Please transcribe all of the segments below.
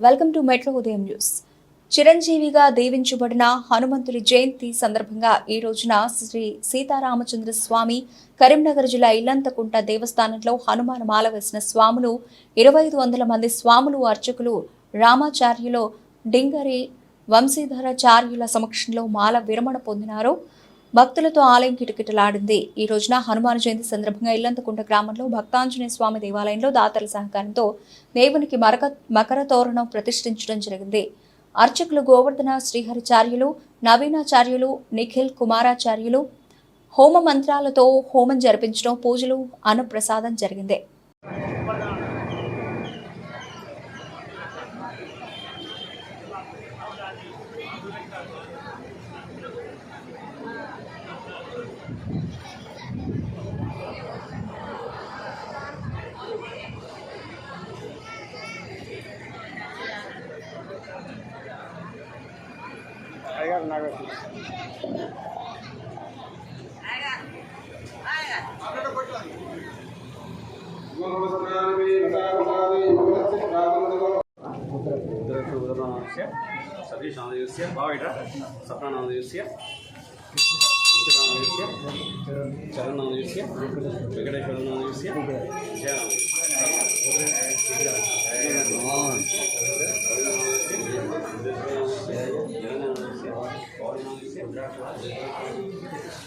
Welcome to metro ఉదయం news. చిరంజీవిగా దీవించబడిన హనుమంతుడి జయంతి సందర్భంగా ఈ రోజున శ్రీ సీతారామచంద్ర స్వామి కరీంనగర్ జిల్లా ఇల్లంతకుంట దేవస్థానంలో హనుమాన్ మాల వేసిన స్వాములు ఇరవై ఐదు వందల మంది స్వాములు అర్చకులు రామాచార్యులు డింగరి వంశీధరాచార్యుల సమక్షంలో మాల విరమణ పొందినారు. భక్తులతో ఆలయం కిటకిటలాడింది. ఈ రోజున హనుమాన్ జయంతి సందర్భంగా ఇల్లంతకుంట గ్రామంలో భక్తాంజనేయ స్వామి దేవాలయంలో దాతల సహకారంతో దేవునికి మరక మకర తోరణం ప్రతిష్ఠించడం జరిగింది. అర్చకులు గోవర్ధన శ్రీహరిచార్యులు నవీనాచార్యులు నిఖిల్ కుమారాచార్యులు హోమ మంత్రాలతో హోమం జరిపించడం పూజలు అన్నప్రసాదం జరిగింది. ఉదరనామస్య ఆంధ్రదేశ్య భావిట సప్నానామదయస్య చరణామదయస్య వెంకటేశ్వరనామదయస్య నమస్తే స్వామి Gracias.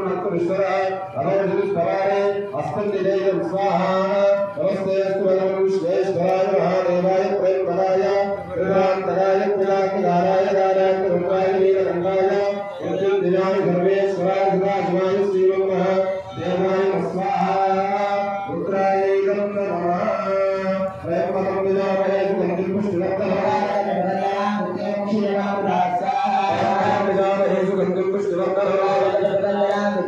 ब्रह्मस्तु विश्वराय अनोजि विश्वराय अस्मद्दिनेयं स्वाहा नमस्ते अस्तु वयं विश्वेश्वराय महादेवाय प्रेमपदाय कृतान्तराय कुलाकिलाराय दानान्तरूपाय वीरगङ्गाय यज्ञदिनाय धर्मेश्वराय सदाशिवाय श्रीमन्मः देवाय स्वाहा रुद्राय नमः वयं पदं विजामहे सुगन्धिपुष्टिवर्धनः विजामहे सुगन्धिपुष्टिवर्धनः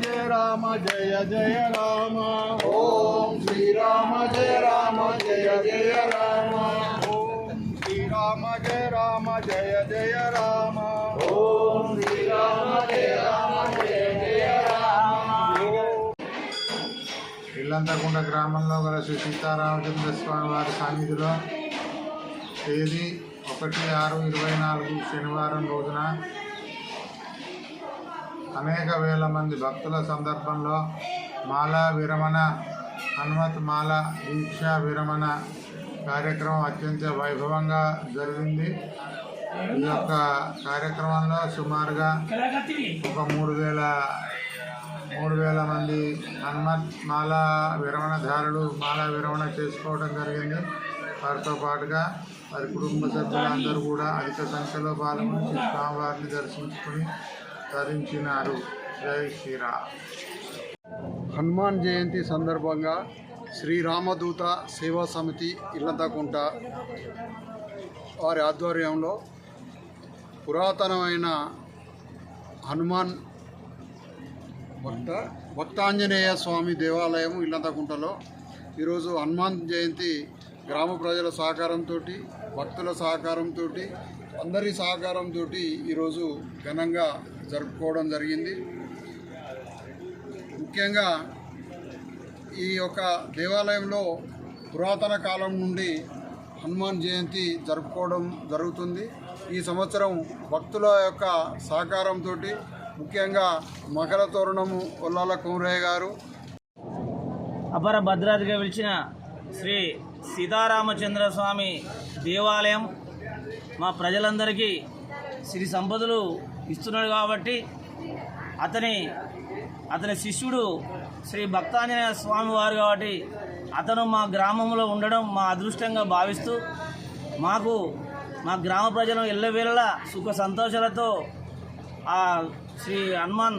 జయ రామ జయ జయ రామ. ఓం శ్రీరామ జయ రామ జయ జయ రామ. ఓం శ్రీరామ జయ రామ జయ జయ రామ. ఓం శ్రీరామ జయ రామ జయ జయ రామ. ఇల్లంతకుండ గ్రామంలో గల శ్రీ సీతారామచంద్ర స్వామి వారి సాన్నిధిలో తేదీ ఒకటి ఆరు ఇరవై నాలుగు శనివారం రోజున అనేక వేల మంది భక్తుల సందర్భంలో మాలా విరమణ హనుమత్ మాల దీక్షా విరమణ కార్యక్రమం అత్యంత వైభవంగా జరిగింది. ఈ యొక్క కార్యక్రమంలో సుమారుగా ఒక మూడు వేల మూడు వేల మంది హనుమత్ మాల విరమణదారులు మాల విరమణ చేసుకోవడం జరిగింది. వారితో పాటుగా వారి కుటుంబ సభ్యులందరూ కూడా అధిక సంఖ్యలో పాల్గొని స్వామివారిని దర్శించుకుని ధరించినారు జై శ్రీరా. హనుమాన్ జయంతి సందర్భంగా శ్రీరామదూత సేవా సమితి ఇల్లంతకుంట వారి ఆధ్వర్యంలో పురాతనమైన హనుమాన్ భక్త భక్తాంజనేయ స్వామి దేవాలయం ఇల్లంతకుంటలో ఈరోజు హనుమాన్ జయంతి గ్రామ ప్రజల సహకారంతో భక్తుల సహకారంతో అందరి సహకారంతో ఈరోజు ఘనంగా జరుపుకోవడం జరిగింది. ముఖ్యంగా ఈ యొక్క దేవాలయంలో పురాతన కాలం నుండి హనుమాన్ జయంతి జరుపుకోవడం జరుగుతుంది. ఈ సంవత్సరం భక్తుల యొక్క సహకారంతో ముఖ్యంగా మకర తోరణము ఒల్లాల కుమరయ్య గారు అపర భద్రాద్రిగా పిలిచిన శ్రీ సీతారామచంద్ర స్వామి దేవాలయం మా ప్రజలందరికీ సిరి సంపదలు ఇస్తున్నాడు కాబట్టి అతని అతని శిష్యుడు శ్రీ భక్తాంజనేయ స్వామి వారు కాబట్టి అతను మా గ్రామంలో ఉండడం మా అదృష్టంగా భావిస్తూ మాకు మా గ్రామ ప్రజలను ఎల్లవేళలా సుఖ సంతోషాలతో ఆ శ్రీ హనుమాన్